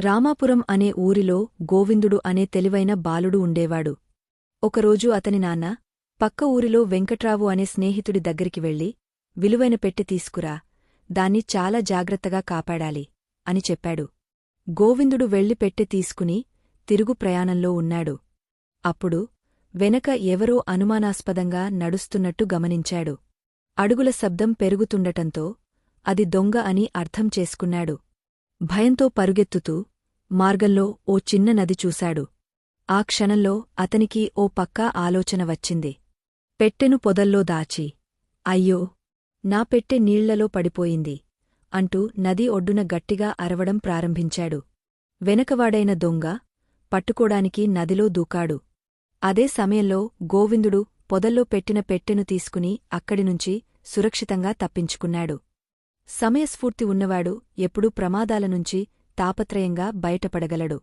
రామాపురం అనే ఊరిలో గోవిందుడు అనే తెలివైన బాలుడు ఉండేవాడు. ఒకరోజు అతని నాన్న పక్క ఊరిలో వెంకట్రావు అనే స్నేహితుడి దగ్గరికి వెళ్ళి విలువైన పెట్టె తీసుకురా దాన్ని చాలా జాగ్రత్తగా కాపాడాలి అని చెప్పాడు. గోవిందుడు వెళ్ళి పెట్టె తీసుకుని తిరుగు ప్రయాణంలో ఉన్నాడు. అప్పుడు వెనక ఎవరో అనుమానాస్పదంగా నడుస్తున్నట్టు గమనించాడు. అడుగుల శబ్దం పెరుగుతుండటంతో అది దొంగ అని అర్థం చేసుకున్నాడు. భయంతో పరుగెత్తుతూ మార్గంలో ఓ చిన్న నది చూశాడు. ఆ క్షణంలో అతనికి ఓ పక్కా ఆలోచన వచ్చింది. పెట్టెను పొదల్లో దాచి అయ్యో నా పెట్టె నీళ్ళలో పడిపోయింది అంటూ నది ఒడ్డున గట్టిగా అరవడం ప్రారంభించాడు. వెనకవాడైన దొంగ పట్టుకోడానికి నదిలో దూకాడు. అదే సమయంలో గోవిందుడు పొదల్లో పెట్టిన పెట్టెను తీసుకుని అక్కడినుంచి సురక్షితంగా తప్పించుకున్నాడు. సమయస్ఫూర్తి ఉన్నవాడు ఎప్పుడూ ప్రమాదాల నుంచి తాపత్రయంగా బయటపడగలడు.